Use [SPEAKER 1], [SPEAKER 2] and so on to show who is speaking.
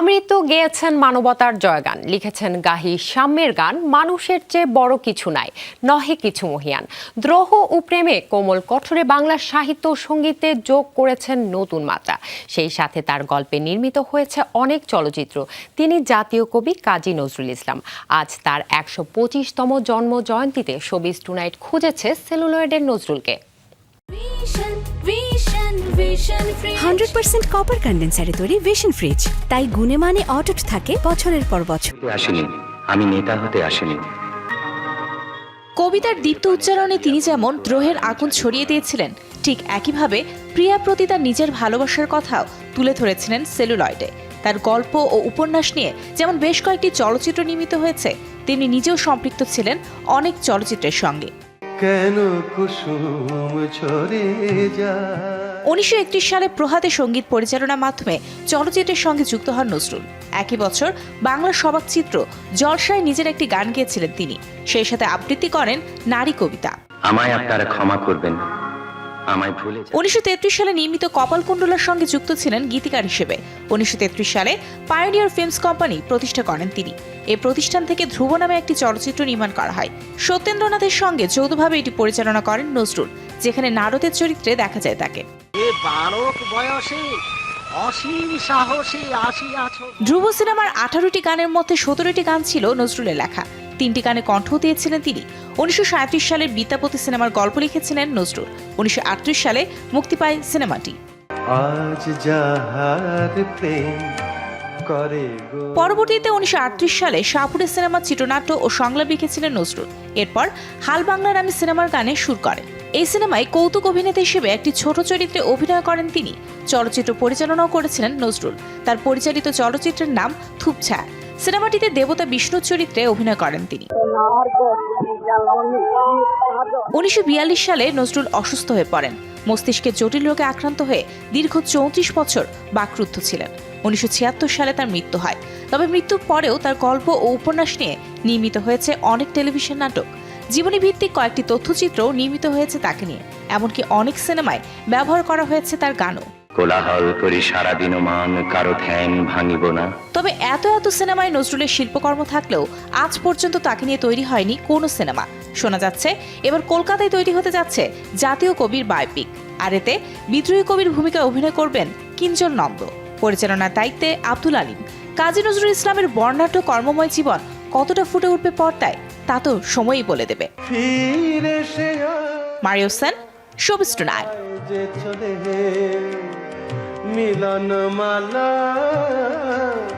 [SPEAKER 1] আমৃত্যু গেয়েছেন মানবতার জয়গান। লিখেছেন গাহি সাম্যের গান, মানুষের চেয়ে বড় কিছু নাই, নহে কিছু মহিয়ান। দ্রোহ ও প্রেমে কোমল কঠোরে বাংলা সাহিত্য সঙ্গীতে যোগ করেছেন নতুন মাত্রা। সেই সাথে তার গল্পে নির্মিত হয়েছে অনেক চলচ্চিত্র। তিনি জাতীয় কবি কাজী নজরুল ইসলাম। আজ তার একশো পঁচিশতম জন্ম জয়ন্তীতে শোবিজ টুনাইট খুঁজেছে সেলুলয়েডের নজরুলকে।
[SPEAKER 2] হান্ড্রেড পার্সেন্ট কপার কন্ডেন্সারে তৈরি ভিশন ফ্রিজ তাই গুণে মানে অটুট থাকে বছরের পর বছর।
[SPEAKER 3] আসিনি। আমি নেতা হতে আসিনি।
[SPEAKER 4] কবিতার দীপ্ত উচ্চারণে তিনি যেমন দ্রোহের আগুন ছড়িয়ে দিয়েছিলেন ঠিক একইভাবে প্রিয়া প্রতি তার নিজের ভালোবাসার কথাও তুলে ধরেছিলেন সেলুলয়েডে। তার গল্প ও উপন্যাস নিয়ে যেমন বেশ কয়েকটি চলচ্চিত্র নির্মিত হয়েছে তিনি নিজেও সম্পৃক্ত ছিলেন অনেক চলচ্চিত্রের সঙ্গে।
[SPEAKER 5] কেন কুসুম ঝরে যায়?
[SPEAKER 4] উনিশশো একত্রিশ সালে প্রহাতে সংগীত পরিচালনার মাধ্যমে চলচ্চিত্রের সঙ্গে যুক্ত হন নজরুল। একই বছর বাংলা সবাকচিত্র জলসায় নিজের একটি গান গেয়েছিলেন তিনি। সেই সাথে আবৃত্তি করেন নারী কবিতা।
[SPEAKER 3] আমায় আপনারা ক্ষমা করবেন।
[SPEAKER 4] উনিশশো সালে নির্মিত কপালকুণ্ডলার সঙ্গে যুক্ত ছিলেন গীতিকার হিসেবে। উনিশশো তেত্রিশ সালে পায়োনিয়ার ফিল্মস কোম্পানি প্রতিষ্ঠা করেন তিনি। এই প্রতিষ্ঠান থেকে ধ্রুব নামে একটি চলচ্চিত্র নির্মাণ করা হয়। সত্যেন্দ্রনাথের সঙ্গে যৌথভাবে এটি পরিচালনা করেন নজরুল যেখানে নারদের চরিত্রে দেখা যায় তাকে।
[SPEAKER 6] এ বয়সে অসীম সাহসে
[SPEAKER 4] ধ্রুব সিনেমার আঠারোটি গানের মধ্যে সতেরোটি গান ছিল নজরুলের লেখা। তিনটি গানে কণ্ঠ দিয়েছিলেন তিনি। উনিশশো সালের বিদ্যাপতি সিনেমার গল্প লিখেছিলেন নজরুল। উনিশশো আটত্রিশ সালে মুক্তি পায় সিনেমাটি।
[SPEAKER 5] আজ যাহার প্রেম
[SPEAKER 4] পরবর্তীতে উনিশশো আটত্রিশ সালে শাহপুরের সিনেমার চিত্রনাট্য ও সংলাপ লিখেছিলেন নজরুল। এরপর হাল বাংলা নামে সিনেমার গানে সুর করেন। এই সিনেমায় কৌতুক অভিনেতা হিসেবে একটি ছোট চরিত্রে অভিনয় করেন তিনি। চলচ্চিত্র পরিচালনাও করেছিলেন নজরুল। তার পরিচালিত চলচ্চিত্রের নাম থুপছায়া সিনেমাটিতে দেবতা বিষ্ণুর চরিত্রে অভিনয় করেন তিনি। উনিশশো সালে নজরুল অসুস্থ হয়ে পড়েন। মস্তিষ্কে জটিল রোগে আক্রান্ত হয়ে দীর্ঘ চৌত্রিশ বছর বাকরুদ্ধ ছিলেন। উনিশশো ছিয়াত্তর সালে তার মৃত্যু হয়। তবে মৃত্যুর পরেও তার গল্প ও উপন্যাস নিয়ে নির্মিত হয়েছে অনেক টেলিভিশন নাটক। জীবনী ভিত্তিক কয়েকটি তথ্যচিত্রও নির্মিত হয়েছে তাকে নিয়ে। এমনকি অনেক সিনেমায় ব্যবহার করা হয়েছে তার গানও।
[SPEAKER 3] কোলাহল করি সারাদিন মান কারও ধ্যান ভাঙিব না।
[SPEAKER 4] তবে এত এত সিনেমায় নজরুলের শিল্পকর্ম থাকলেও আজ পর্যন্ত তাকে নিয়ে তৈরি হয়নি কোনো সিনেমা। শোনা যাচ্ছে এবার কলকাতায় তৈরি হতে যাচ্ছে জাতীয় কবির বায়োপিক। আর এতে বিদ্রোহী কবির ভূমিকায় অভিনয় করবেন কিঞ্জল নম্র পরিচালনার দায়িত্বে আব্দুল আলিম। কাজী নজরুল ইসলামের বর্ণাঢ্য কর্মময় জীবন কতটা ফুটে উঠবে পর্দায় তা তো সময়ই বলে দেবে। Mario Sen showbiz tonight
[SPEAKER 5] Milan Mala